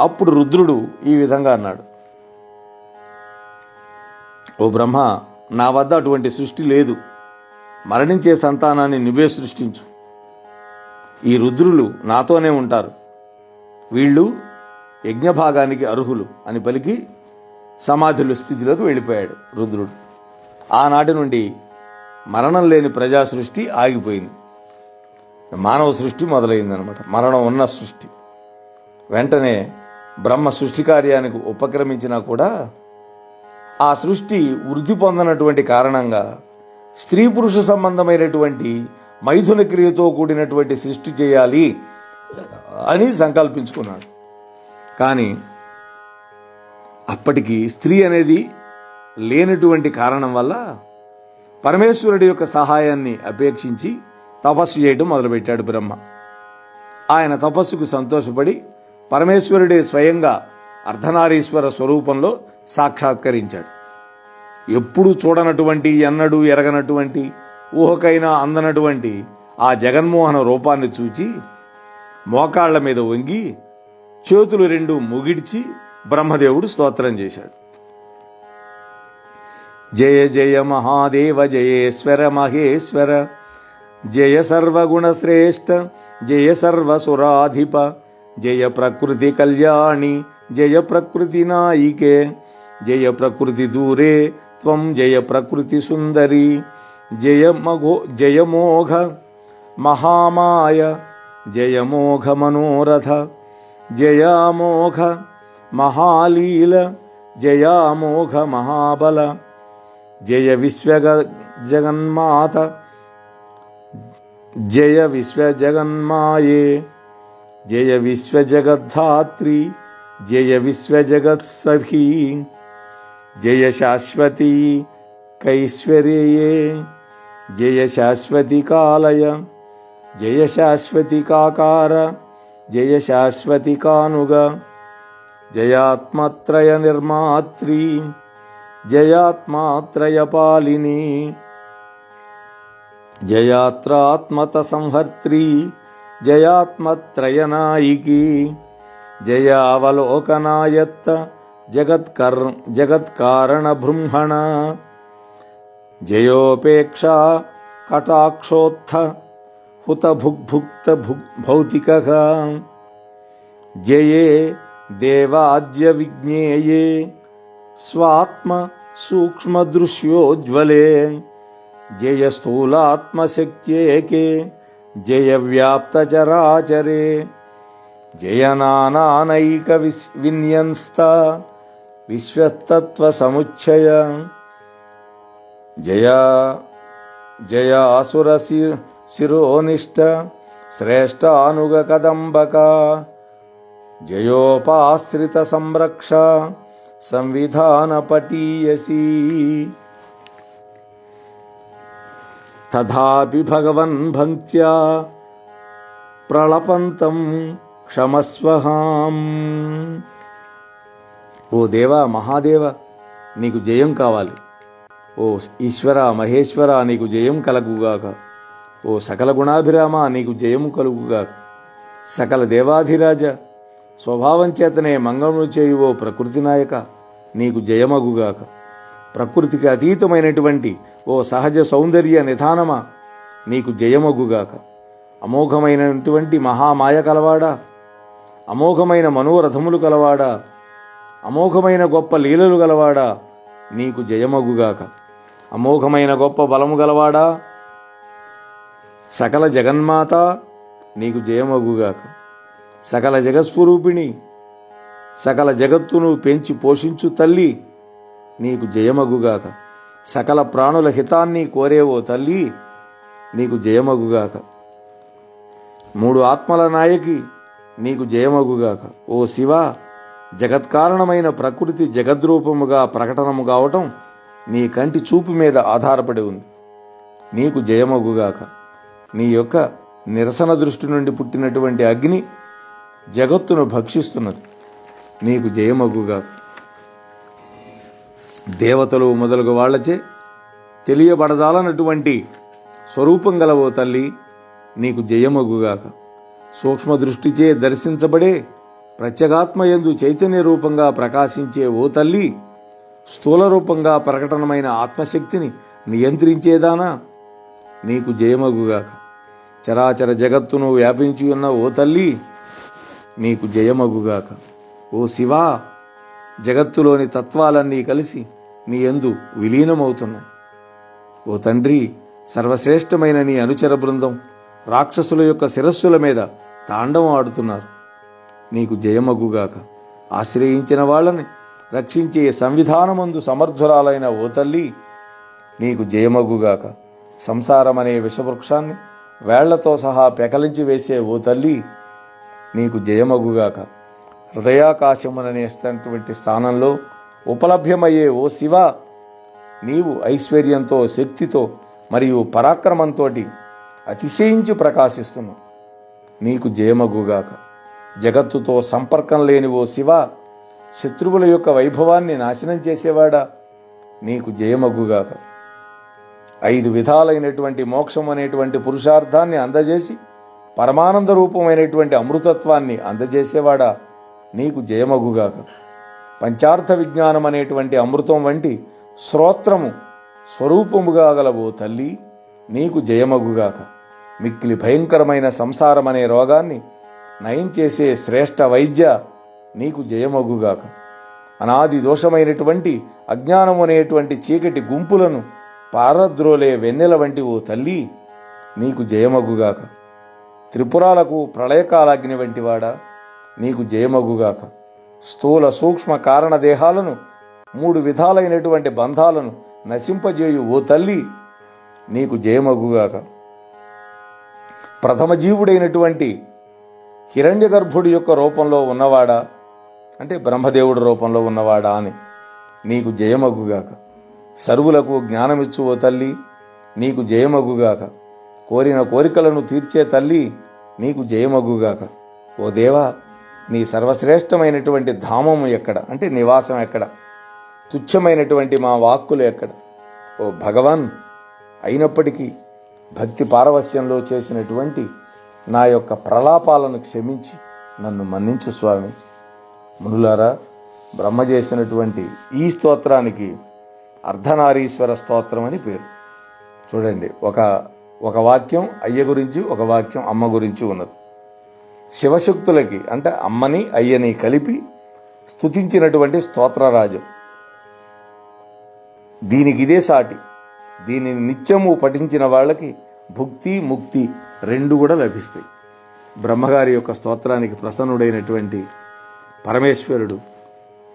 అప్పుడు రుద్రుడు ఈ విధంగా అన్నాడు. ఓ బ్రహ్మ నా వద్ద అటువంటి సృష్టి లేదు. మరణించే సంతానాన్ని నువ్వే సృష్టించు. ఈ రుద్రులు నాతోనే ఉంటారు. వీళ్ళు యజ్ఞభాగానికి అర్హులు అని పలికి సమాధుల స్థితిలోకి వెళ్ళిపోయాడు రుద్రుడు. ఆనాటి నుండి మరణం లేని ప్రజా సృష్టి ఆగిపోయింది. మానవ సృష్టి మొదలైందనమాట మరణం ఉన్న సృష్టి. వెంటనే బ్రహ్మ సృష్టి కార్యానికి ఉపక్రమించినా కూడా ఆ సృష్టి వృద్ధి పొందనటువంటి కారణంగా స్త్రీ పురుష సంబంధమైనటువంటి మైథున క్రియతో కూడినటువంటి సృష్టి చేయాలి అని సంకల్పించుకున్నాడు. కానీ అప్పటికి స్త్రీ అనేది లేనటువంటి కారణం వల్ల పరమేశ్వరుడి యొక్క సహాయాన్ని అపేక్షించి తపస్సు చేయడం మొదలుపెట్టాడు బ్రహ్మ. ఆయన తపస్సుకు సంతోషపడి పరమేశ్వరుడే స్వయంగా అర్ధనారీశ్వర స్వరూపంలో సాక్షాత్కరించాడు. ఎప్పుడు చూడనటువంటి ఎన్నడూ ఎరగనటువంటి ఊహకైనా అందనటువంటి ఆ జగన్మోహన రూపాన్ని చూచి మోకాళ్ళ మీద వంగి చేతులు రెండు ముగిడ్చి బ్రహ్మదేవుడు స్తోత్రం చేశాడు. జయ జయ మహాదేవ జయేశ్వర మహేశ్వర జయ సర్వగుణశ్రేష్ఠ జయ సర్వసురాధిప జయ ప్రకృతి కళ్యాణి జయ ప్రకృతి నాయికే జయ ప్రకృతి దూరే త్వం జయ ప్రకృతి సుందరి జయ మఘో జయమోఘ మహామాయ జయమోఘ మనోరథ జయామోఘ మహాలీల జయామోఘ మహాబల జయ విశ్వగ జగన్మాత జయ విశ్వజగన్మాయే జయ విశ్వజగద్ధాత్రి జయ విశ్వజగత్సఖీ జయ శాశ్వతీ కైశ్వర్యే జయ శాశ్వతి కాలయ జయ శాశ్వతి కాకార జయ శాశ్వతి కానుగ జయాత్మత్రయ నిర్మాత్రి జయాత్మాత్రయ పాలిని జయాత్రాత్మత సంహర్త్రి जयात्मत्रयनायिकी। जयावलोकनायत्त जगत्कर् जगत्कारणबृंहण जयोपेक्षा कटाक्षोत्थ हुतभुग्भुक्तभौतिकः जये देवाद्यविज्ञेये स्वात्मसूक्ष्मदृश्योज्ज्वले। जयस्थूलात्मशक्त्येके జయే దేవాద్య విజ్ఞేయే స్వాత్మ సూక్ష్మదృశ్యోజ్వలే జయ స్థూలాత్మశక్త్యేకే జయ వ్యాప్తచరాచరే జయ తథాపి భగవన్ భక్త్యా. ప్రళపంతం క్షమస్వహాం. ఓ దేవా మహాదేవ నీకు జయం కావాలి. ఓ ఈశ్వర మహేశ్వర నీకు జయం కలగుగాక. ఓ సకల గుణాభిరామ నీకు జయము కలుగుగాక. సకల దేవాధిరాజ స్వభావం చేతనే మంగళము చేయు ఓ ప్రకృతి నాయక నీకు జయమగుగాక. ప్రకృతికి అతీతమైనటువంటి ఓ సహజ సౌందర్య నిధానమా? నీకు జయమగుగాక. అమోఘమైనటువంటి మహామాయ కలవాడా? అమోఘమైన మనోరథములు కలవాడా? అమోఘమైన గొప్ప లీలలు గలవాడా? నీకు జయమగుగాక. అమోఘమైన గొప్ప బలము గలవాడా? సకల జగన్మాత నీకు జయమగుగాక. సకల జగస్వరూపిణి సకల జగత్తును పెంచి పోషించు తల్లి నీకు జయమగుగాక. సకల ప్రాణుల హితాన్ని కోరేవో తల్లి నీకు జయమగుగాక. మూడు ఆత్మల నాయకి నీకు జయమగుగాక. ఓ శివ జగత్కారణమైన ప్రకృతి జగద్రూపముగా ప్రకటనము కావటం నీ కంటి చూపు మీద ఆధారపడి ఉంది. నీకు జయమగుగాక. నీ యొక్క నిరసన దృష్టి నుండి పుట్టినటువంటి అగ్ని జగత్తును భక్షిస్తున్నది. నీకు జయమగుగాక. దేవతలు మొదలగు వాళ్ళచే తెలియబడదాలన్నటువంటి స్వరూపం గలవో తల్లి నీకు జయమగుగాక. సూక్ష్మ దృష్టిచే దర్శించబడే ప్రత్యేగాత్మయందు చైతన్య రూపంగా ప్రకాశించే ఓ తల్లి స్థూల రూపంగా ప్రకటనమైన ఆత్మశక్తిని నియంత్రించేదానా? నీకు జయమగుగాక. చరాచర జగత్తును వ్యాపించి ఉన్న ఓ తల్లి నీకు జయమగుగాక. ఓ శివా జగత్తులోని తత్వాలన్నీ కలిసి నీ యందు విలీనమవుతున్నాయి ఓ తండ్రి సర్వశ్రేష్టమైన నీ అనుచర బృందం రాక్షసుల యొక్క శిరస్సుల మీద తాండవం ఆడుతున్నారు. నీకు జయమగుగాక. ఆశ్రయించిన వాళ్ళని రక్షించే సంవిధానమందు సమర్థురాలైన ఓ తల్లి నీకు జయమగుగాక. సంసారమనే విషవృక్షాన్ని వేళ్ళతో సహా పెకలించి వేసే ఓ తల్లి నీకు జయమగుగాక. హృదయాకాశముననేస్తటువంటి స్థానంలో ఉపలభ్యమయ్యే ఓ శివ నీవు ఐశ్వర్యంతో శక్తితో మరియు పరాక్రమంతో అతిశయించి ప్రకాశిస్తున్నావు నీకు జయమగుగాక. జగత్తుతో సంపర్కం లేని ఓ శివ శత్రువుల యొక్క వైభవాన్ని నాశనం చేసేవాడా? నీకు జయమగుగాక. ఐదు విధాలైనటువంటి మోక్షం అనేటువంటి పురుషార్థాన్ని అందజేసి పరమానంద రూపమైనటువంటి అమృతత్వాన్ని అందజేసేవాడా? నీకు జయమగుగాక. పంచార్థ విజ్ఞానం అనేటువంటి అమృతం వంటి శ్రోత్రము స్వరూపముగా గల ఓ తల్లి నీకు జయమగుగాక. మిక్కిలి భయంకరమైన సంసారమనే రోగాన్ని నయం చేసే శ్రేష్ఠ వైద్య నీకు జయమగుగాక. అనాది దోషమైనటువంటి అజ్ఞానం అనేటువంటి చీకటి గుంపులను పారద్రోలే వెన్నెల వంటి ఓ తల్లి నీకు జయమగుగాక. త్రిపురాలకు ప్రళయకాలాగ్ని వంటివాడా నీకు జయమగుగాక. స్థూల సూక్ష్మ కారణ దేహాలను మూడు విధాలైనటువంటి బంధాలను నశింపజేయు ఓ తల్లి నీకు జయమగుగాక. ప్రథమ జీవుడైనటువంటి హిరణ్య గర్భుడి యొక్క రూపంలో ఉన్నవాడా? అంటే బ్రహ్మదేవుడి రూపంలో ఉన్నవాడా అని. నీకు జయమగుగాక. సర్వులకు జ్ఞానమిచ్చు ఓ తల్లి నీకు జయమగుగాక. కోరిన కోరికలను తీర్చే తల్లి నీకు జయమగుగాక. ఓ దేవా నీ సర్వశ్రేష్టమైనటువంటి ధామము ఎక్కడ? అంటే నివాసం ఎక్కడ? తుచ్చమైనటువంటి మా వాక్కులు ఎక్కడ? ఓ భగవాన్ అయినప్పటికీ భక్తి పారవస్యంలో చేసినటువంటి నా యొక్క ప్రలాపాలను క్షమించి నన్ను మన్నించు స్వామి. మునులారా బ్రహ్మ చేసినటువంటి ఈ స్తోత్రానికి అర్ధనారీశ్వర స్తోత్రం అని పేరు. చూడండి ఒక ఒక వాక్యం అయ్య గురించి ఒక వాక్యం అమ్మ గురించి ఉన్నది. శివశక్తులకి అంటే అమ్మని అయ్యని కలిపి స్థుతించినటువంటి స్తోత్రరాజు. దీనికి ఇదే సాటి. దీనిని నిత్యము పఠించిన వాళ్ళకి భుక్తి ముక్తి రెండు కూడా లభిస్తాయి. బ్రహ్మగారి యొక్క స్తోత్రానికి ప్రసన్నుడైనటువంటి పరమేశ్వరుడు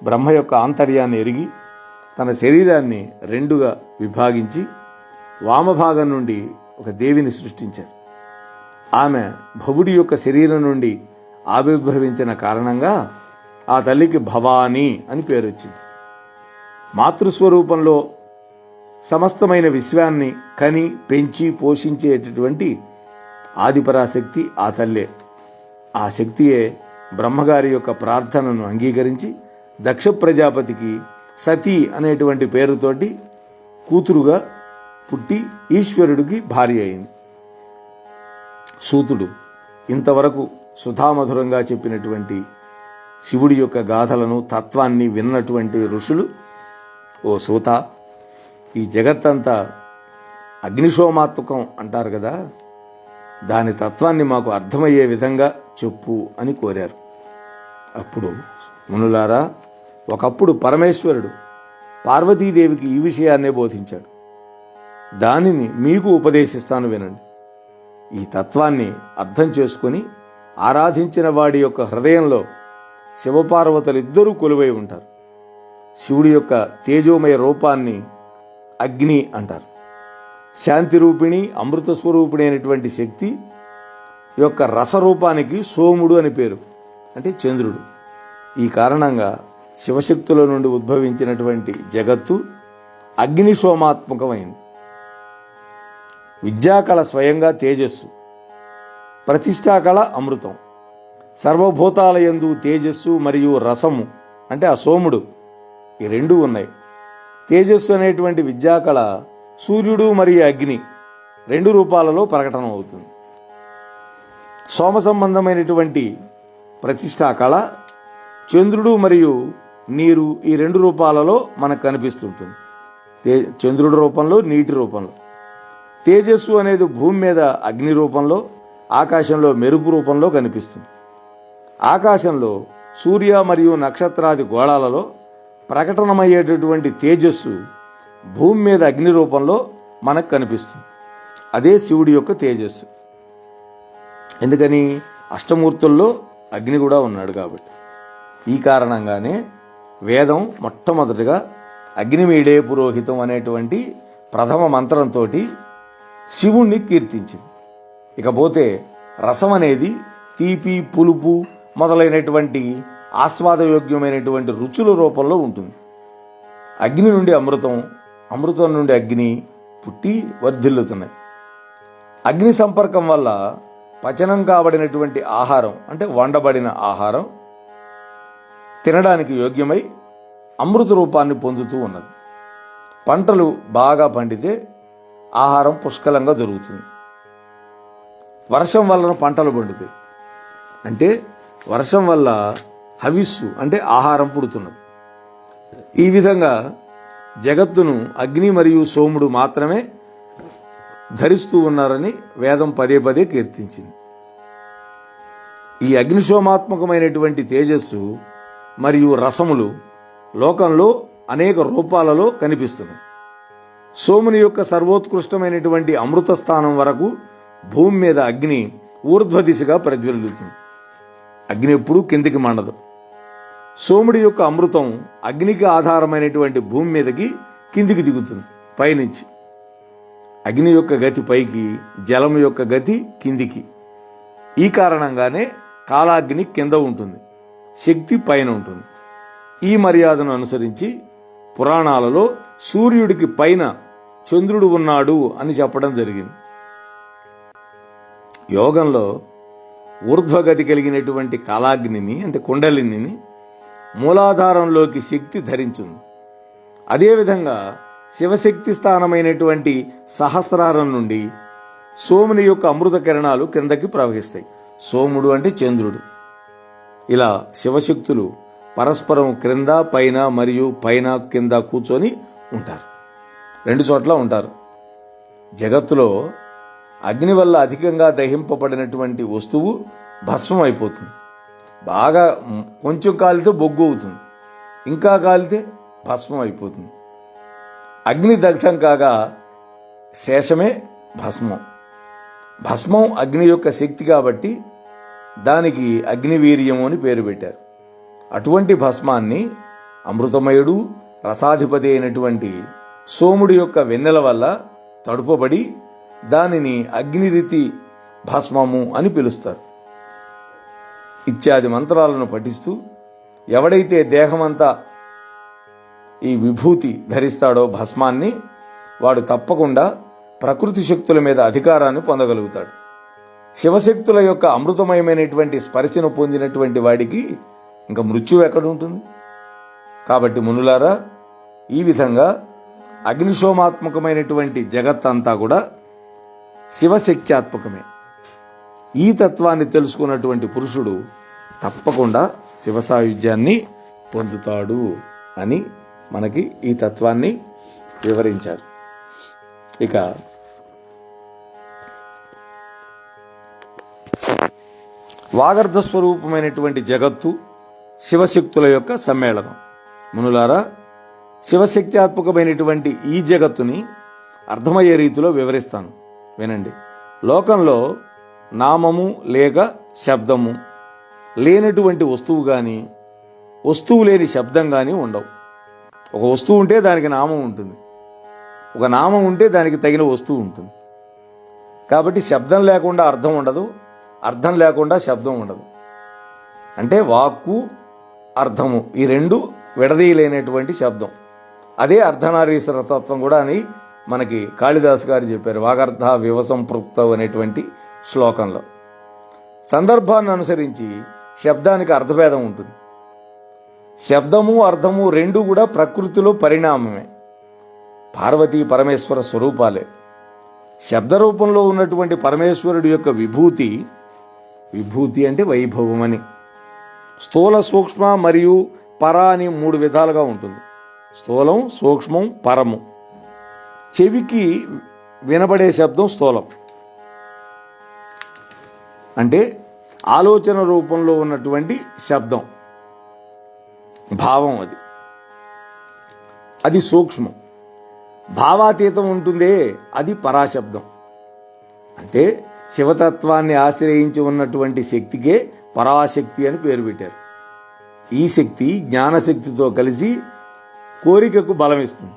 బ్రహ్మ యొక్క ఆంతర్యాన్ని ఎరిగి తన శరీరాన్ని రెండుగా విభాగించి వామభాగం నుండి ఒక దేవిని సృష్టించాడు. ఆమె భవుడి యొక్క శరీరం నుండి ఆవిర్భవించిన కారణంగా ఆ తల్లికి భవానీ అని పేరు వచ్చింది మాతృస్వరూపంలో సమస్తమైన విశ్వాన్ని కని పెంచి పోషించేటటువంటి ఆదిపరాశక్తి ఆ తల్లే. ఆ శక్తియే బ్రహ్మగారి యొక్క ప్రార్థనను అంగీకరించి దక్ష ప్రజాపతికి సతీ అనేటువంటి పేరుతోటి కూతురుగా పుట్టి ఈశ్వరుడికి భార్య అయింది. సూతుడు. ఇంతవరకు సుధామధురంగా చెప్పినటువంటి శివుడి యొక్క గాథలను తత్వాన్ని విన్నటువంటి ఋషులు ఓ సూత. ఈ జగత్తంతా అగ్నిశోమాత్మకం అంటారు కదా దాని తత్వాన్ని మాకు అర్థమయ్యే విధంగా చెప్పు అని కోరారు. అప్పుడు మునులారా ఒకప్పుడు పరమేశ్వరుడు పార్వతీదేవికి ఈ విషయాన్నే బోధించాడు. దానిని మీకు ఉపదేశిస్తాను వినండి. ఈ తత్వాన్ని అర్థం చేసుకొని ఆరాధించిన వాడి యొక్క హృదయంలో శివపార్వతులిద్దరూ కొలువై ఉంటారు. శివుడి యొక్క తేజోమయ రూపాన్ని అగ్ని అంటారు. శాంతి రూపిణి అమృత స్వరూపిణి అయినటువంటి శక్తి యొక్క రసరూపానికి సోముడు అని పేరు అంటే చంద్రుడు. ఈ కారణంగా శివశక్తుల నుండి ఉద్భవించినటువంటి జగత్తు అగ్ని సోమాత్మకమైంది విద్యాకళ స్వయంగా తేజస్సు ప్రతిష్టాకళ అమృతం. సర్వభూతాలయందు తేజస్సు మరియు రసము అంటే ఆ సోముడు ఈ రెండు ఉన్నాయి. తేజస్సు అనేటువంటి విద్యాకళ సూర్యుడు మరియు అగ్ని రెండు రూపాలలో ప్రకటన అవుతుంది సోమ సంబంధమైనటువంటి ప్రతిష్టా కళ చంద్రుడు మరియు నీరు ఈ రెండు రూపాలలో మనకు కనిపిస్తుంటుంది. చంద్రుడు చంద్రుడి రూపంలో నీటి రూపంలో. తేజస్సు అనేది భూమి మీద అగ్ని రూపంలో ఆకాశంలో మెరుపు రూపంలో కనిపిస్తుంది. ఆకాశంలో సూర్య మరియు నక్షత్రాది గోళాలలో ప్రకటనమయ్యేటటువంటి తేజస్సు భూమి మీద అగ్ని రూపంలో మనకు కనిపిస్తుంది. అదే శివుడి యొక్క తేజస్సు. ఎందుకని? అష్టమూర్తుల్లో అగ్ని కూడా ఉన్నాడు కాబట్టి. ఈ కారణంగానే వేదం మొట్టమొదటిగా అగ్నిమీడే పురోహితం అనేటువంటి ప్రథమ మంత్రంతో శివుణ్ణి కీర్తించింది. ఇకపోతే రసం అనేది తీపి పులుపు మొదలైనటువంటి ఆస్వాదయోగ్యమైనటువంటి రుచుల రూపంలో ఉంటుంది. అగ్ని నుండి అమృతం అమృతం నుండి అగ్ని పుట్టి వర్ధిల్లుతున్నాయి అగ్ని సంపర్కం వల్ల పచనం కాబడినటువంటి ఆహారం అంటే వండబడిన ఆహారం తినడానికి యోగ్యమై అమృత రూపాన్ని పొందుతూ ఉన్నది. పంటలు బాగా పండితే ఆహారం పుష్కలంగా దొరుకుతుంది. వర్షం వలన పంటలు పండుతాయి. అంటే వర్షం వల్ల హవిస్సు అంటే ఆహారం పుడుతున్నది. ఈ విధంగా జగత్తును అగ్ని మరియు సోముడు మాత్రమే ధరిస్తూ ఉన్నారని వేదం పదే పదే కీర్తించింది. ఈ అగ్నిశోమాత్మకమైనటువంటి తేజస్సు మరియు రసములు లోకంలో అనేక రూపాలలో కనిపిస్తున్నాయి. సోముని యొక్క సర్వోత్కృష్టమైనటువంటి అమృత స్థానం వరకు భూమి మీద అగ్ని ఊర్ధ్వ దిశగా ప్రజ్వలిస్తుంది అగ్ని ఎప్పుడూ కిందికి మండదు. సోముడి యొక్క అమృతం అగ్నికి ఆధారమైనటువంటి భూమి మీదకి కిందికి దిగుతుంది పైనుంచి. అగ్ని యొక్క గతి పైకి జలం యొక్క గతి కిందికి. ఈ కారణంగానే కాలాగ్ని కింద ఉంటుంది శక్తి పైన ఉంటుంది. ఈ మర్యాదను అనుసరించి పురాణాలలో సూర్యుడికి పైన చంద్రుడు ఉన్నాడు అని చెప్పడం జరిగింది. యోగంలో ఊర్ధ్వగతి కలిగినటువంటి కాలాగ్నిని అంటే కుండలిని మూలాధారంలోకి శక్తి ధరించింది అదేవిధంగా శివశక్తి స్థానమైనటువంటి సహస్రారం నుండి సోముని యొక్క అమృత కిరణాలు క్రిందకి ప్రవహిస్తాయి. సోముడు అంటే చంద్రుడు. ఇలా శివశక్తులు పరస్పరం క్రింద పైన మరియు పైన కింద కూర్చొని ఉంటారు. రెండు చోట్ల ఉంటారు. జగత్తులో అగ్ని వల్ల అధికంగా దహింపబడినటువంటి వస్తువు భస్మం అయిపోతుంది. బాగా కొంచెం కాలితే బొగ్గు అవుతుంది. ఇంకా కాలితే భస్మం అయిపోతుంది. అగ్ని దగ్ధం కాగా శేషమే భస్మం. భస్మం అగ్ని యొక్క శక్తి కాబట్టి దానికి అగ్నివీర్యము అని పేరు పెట్టారు. అటువంటి భస్మాన్ని అమృతమయుడు రసాధిపతి అయినటువంటి సోముడి యొక్క వెన్నెల వల్ల తడుపబడి దానిని అగ్నిరీతి భస్మము అని పిలుస్తారు. ఇత్యాది మంత్రాలను పఠిస్తూ ఎవడైతే దేహమంతా ఈ విభూతి ధరిస్తాడో భస్మాన్ని వాడు తప్పకుండా ప్రకృతి శక్తుల మీద అధికారాన్ని పొందగలుగుతాడు. శివశక్తుల యొక్క అమృతమయమైనటువంటి స్పర్శను పొందినటువంటి వాడికి ఇంకా మృత్యువు ఎక్కడ ఉంటుంది? కాబట్టి మునులారా ఈ విధంగా అగ్నిశోమాత్మకమైనటువంటి జగత్ అంతా కూడా శివశక్త్యాత్మకమే. ఈ తత్వాన్ని తెలుసుకున్నటువంటి పురుషుడు తప్పకుండా శివసాయుధ్యాన్ని పొందుతాడు అని మనకి ఈ తత్వాన్ని వివరించారు. ఇక వాగర్ధ స్వరూపమైనటువంటి జగత్తు శివశక్తుల యొక్క సమ్మేళనం. మునులారా శివశక్త్యాత్మకమైనటువంటి ఈ జగత్తుని అర్థమయ్యే రీతిలో వివరిస్తాను. వినండి. లోకంలో నామము లేక శబ్దము లేనటువంటి వస్తువు కానీ వస్తువు లేని శబ్దం కానీ ఉండవు. ఒక వస్తువు ఉంటే దానికి నామం ఉంటుంది. ఒక నామం ఉంటే దానికి తగిన వస్తువు ఉంటుంది. కాబట్టి శబ్దం లేకుండా అర్థం ఉండదు అర్థం లేకుండా శబ్దం ఉండదు. అంటే వాక్కు అర్థము ఈ రెండు విడదీయలేనటువంటి శబ్దం. అదే అర్ధనారీశ్వర తత్వం కూడా అని మనకి కాళిదాసు గారు చెప్పారు వాగర్థ వివసంపృక్త అనేటువంటి శ్లోకంలో. సందర్భాన్ని అనుసరించి శబ్దానికి అర్థభేదం ఉంటుంది. శబ్దము అర్థము రెండు కూడా ప్రకృతిలో పరిణామమే. పార్వతీ పరమేశ్వర స్వరూపాలే. శబ్ద రూపంలో ఉన్నటువంటి పరమేశ్వరుడు యొక్క విభూతి విభూతి అంటే వైభవం అని స్థూల సూక్ష్మ మరియు పర అని మూడు విధాలుగా ఉంటుంది. స్థూలం సూక్ష్మం పరము. చెవికి వినబడే శబ్దం స్థూలం. అంటే ఆలోచన రూపంలో ఉన్నటువంటి శబ్దం. భావం అది. అది సూక్ష్మం. భావాతీతం ఉంటుందే అది పరాశబ్దం. అంటే శివతత్వాన్ని ఆశ్రయించి ఉన్నటువంటి శక్తికే పరాశక్తి అని పేరు పెట్టారు. ఈ శక్తి జ్ఞానశక్తితో కలిసి కోరికకు బలం ఇస్తుంది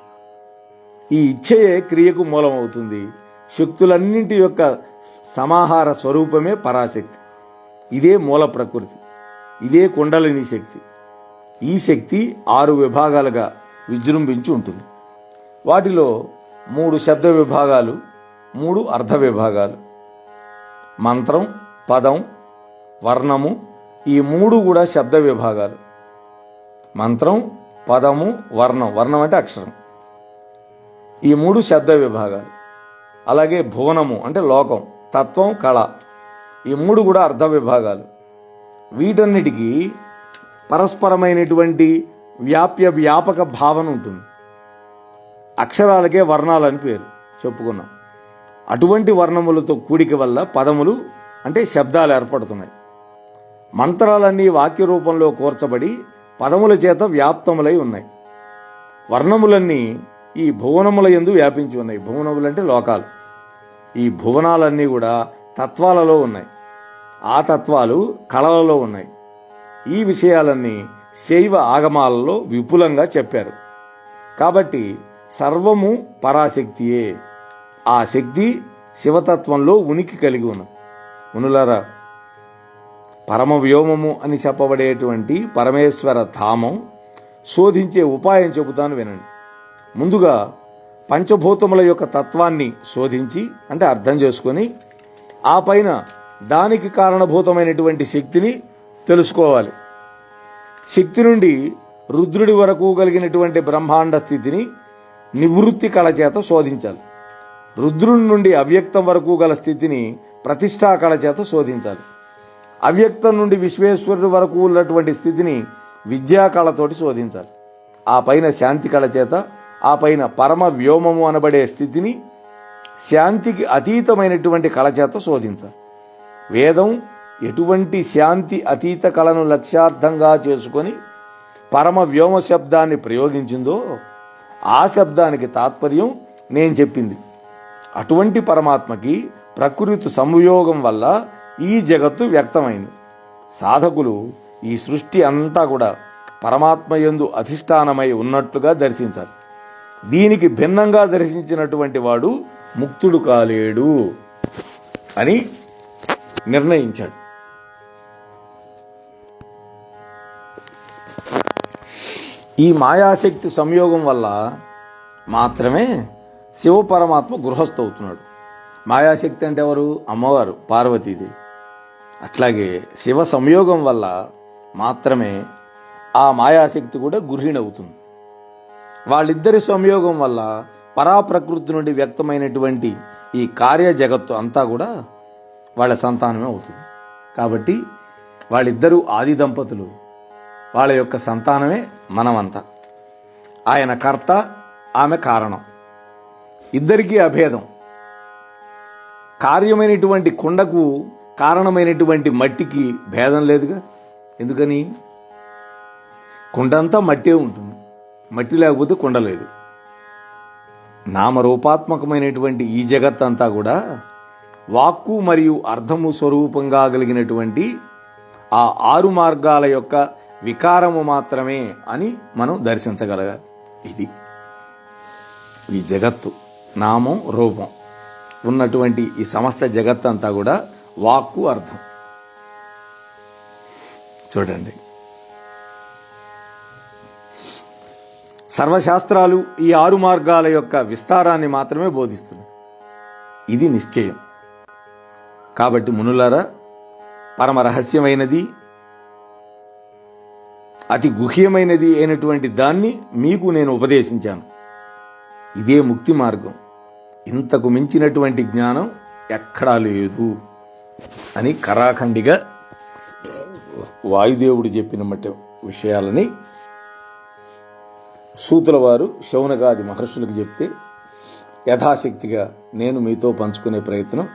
ఈ ఇచ్ఛయే క్రియకు మూలమవుతుంది. శక్తులన్నింటి యొక్క సమాహార స్వరూపమే పరాశక్తి. ఇదే మూల ప్రకృతి. ఇదే కుండలిని శక్తి. ఈ శక్తి ఆరు విభాగాలుగా విజృంభించి ఉంటుంది. వాటిలో మూడు శబ్ద విభాగాలు మూడు అర్ధ విభాగాలు. మంత్రం పదం వర్ణము ఈ మూడు కూడా శబ్ద విభాగాలు. మంత్రం పదము వర్ణం. వర్ణం అంటే అక్షరం. ఈ మూడు శబ్ద విభాగాలు. అలాగే భువనము అంటే లోకం తత్వం కళ. ఈ మూడు కూడా అర్ధ విభాగాలు. వీటన్నిటికీ పరస్పరమైనటువంటి వ్యాప్య వ్యాపక భావన ఉంటుంది. అక్షరాలకే వర్ణాలు అని పేరు చెప్పుకున్నాం. అటువంటి వర్ణములతో కూడిక వల్ల పదములు అంటే శబ్దాలు ఏర్పడుతున్నాయి. మంత్రాలన్నీ వాక్య రూపంలో కూర్చబడి పదముల చేత వ్యాప్తములై ఉన్నాయి. వర్ణములన్నీ ఈ భువనముల ఎందు వ్యాపించి ఉన్నాయి. భువనములు అంటే లోకాలు. ఈ భువనాలన్నీ కూడా తత్వాలలో ఉన్నాయి. ఆ తత్వాలు కళలలో ఉన్నాయి. ఈ విషయాలన్నీ శైవ ఆగమాలలో విపులంగా చెప్పారు. కాబట్టి సర్వము పరాశక్తియే. ఆ శక్తి శివతత్వంలో ఉనికి కలిగి ఉన్నది. మునులారా పరమ వ్యోమము అని చెప్పబడేటువంటి పరమేశ్వర ధామం శోధించే ఉపాయం చెబుతాను వినండి. ముందుగా పంచభూతముల యొక్క తత్వాన్ని శోధించి అంటే అర్థం చేసుకొని ఆ పైన దానికి కారణభూతమైనటువంటి శక్తిని తెలుసుకోవాలి. శక్తి నుండి రుద్రుడి వరకు కలిగినటువంటి బ్రహ్మాండ స్థితిని నివృత్తి కళ చేత శోధించాలి. రుద్రుడి నుండి అవ్యక్తం వరకు గల స్థితిని ప్రతిష్టా కళ చేత శోధించాలి. అవ్యక్తం నుండి విశ్వేశ్వరుడి వరకు ఉన్నటువంటి స్థితిని విద్యా కళతోటి శోధించాలి. ఆ పైన శాంతి కళ చేత ఆ పైన పరమ వ్యోమము అనబడే స్థితిని శాంతికి అతీతమైనటువంటి కళ చేత శోధించాలి. వేదం ఎటువంటి శాంతి అతీత కళను లక్ష్యార్థంగా చేసుకొని పరమ వ్యోమ శబ్దాన్ని ప్రయోగించిందో ఆ శబ్దానికి తాత్పర్యం నేను చెప్పింది. అటువంటి పరమాత్మకి ప్రకృతి సంయోగం వల్ల ఈ జగత్తు వ్యక్తమైంది. సాధకులు ఈ సృష్టి అంతా కూడా పరమాత్మ యందు అధిష్టానమై ఉన్నట్లుగా దర్శించాలి. దీనికి భిన్నంగా దర్శించినటువంటి వాడు ముక్తుడు కాలేడు అని నిర్ణయించాడు. ఈ మాయాశక్తి సంయోగం వల్ల మాత్రమే శివ పరమాత్మ గృహస్థ అవుతున్నాడు మాయాశక్తి అంటే ఎవరు? అమ్మవారు పార్వతీదేవి. అట్లాగే శివ సంయోగం వల్ల మాత్రమే ఆ మాయాశక్తి కూడా గృహిణవుతుంది. వాళ్ళిద్దరి సంయోగం వల్ల పరాప్రకృతి నుండి వ్యక్తమైనటువంటి ఈ కార్య జగత్తు అంతా కూడా వాళ్ళ సంతానమే అవుతుంది. కాబట్టి వాళ్ళిద్దరూ ఆది దంపతులు. వాళ్ళ యొక్క సంతానమే మనమంతా. ఆయన కర్త ఆమె కారణం. ఇద్దరికీ అభేదం. కార్యమైనటువంటి కుండకు కారణమైనటువంటి మట్టికి భేదం లేదుగా? ఎందుకని? కుండంతా మట్టే ఉంటుంది. మట్టి లేకపోతే కుండ లేదు. నామరూపాత్మకమైనటువంటి ఈ జగత్ అంతా కూడా వాక్కు మరియు అర్థము స్వరూపంగా కలిగినటువంటి ఆ ఆరు మార్గాల యొక్క వికారము మాత్రమే అని మనం దర్శించగలగాలి ఇది. ఈ జగత్తు నామం రూపం ఉన్నటువంటి ఈ సమస్త జగత్ అంతా కూడా వాక్కు అర్థం. చూడండి. సర్వశాస్త్రాలు ఈ ఆరు మార్గాల యొక్క విస్తారాన్ని మాత్రమే బోధిస్తున్నాయి. ఇది నిశ్చయం. కాబట్టి మునులారా పరమ రహస్యమైనది అతి గుహ్యమైనది అయినటువంటి దాన్ని మీకు నేను ఉపదేశించాను. ఇదే ముక్తి మార్గం. ఇంతకు మించినటువంటి జ్ఞానం ఎక్కడా లేదు. అని కరాఖండిగా వాయుదేవుడు చెప్పిన మట్టి విషయాలని సూతుల వారు శౌనగాది మహర్షులకు చెప్తే యథాశక్తిగా నేను మీతో పంచుకునే ప్రయత్నం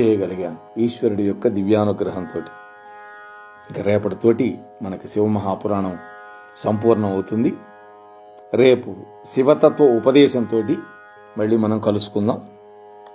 చేయగలిగాను ఈశ్వరుడి యొక్క దివ్యానుగ్రహంతో ఇక రేపటితోటి మనకి శివమహాపురాణం సంపూర్ణం అవుతుంది రేపు శివతత్వ ఉపదేశంతో మళ్ళీ మనం కలుసుకుందాం.